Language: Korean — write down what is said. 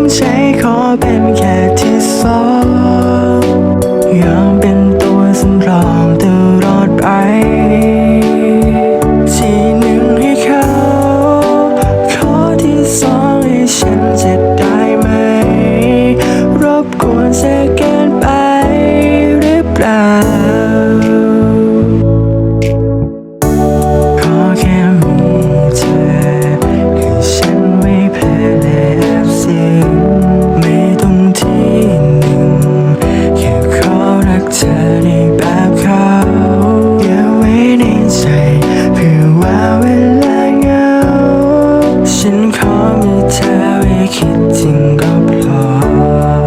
ำใจขอเป็นแค่ที่สอง 마음이 차왜 깃든 걸로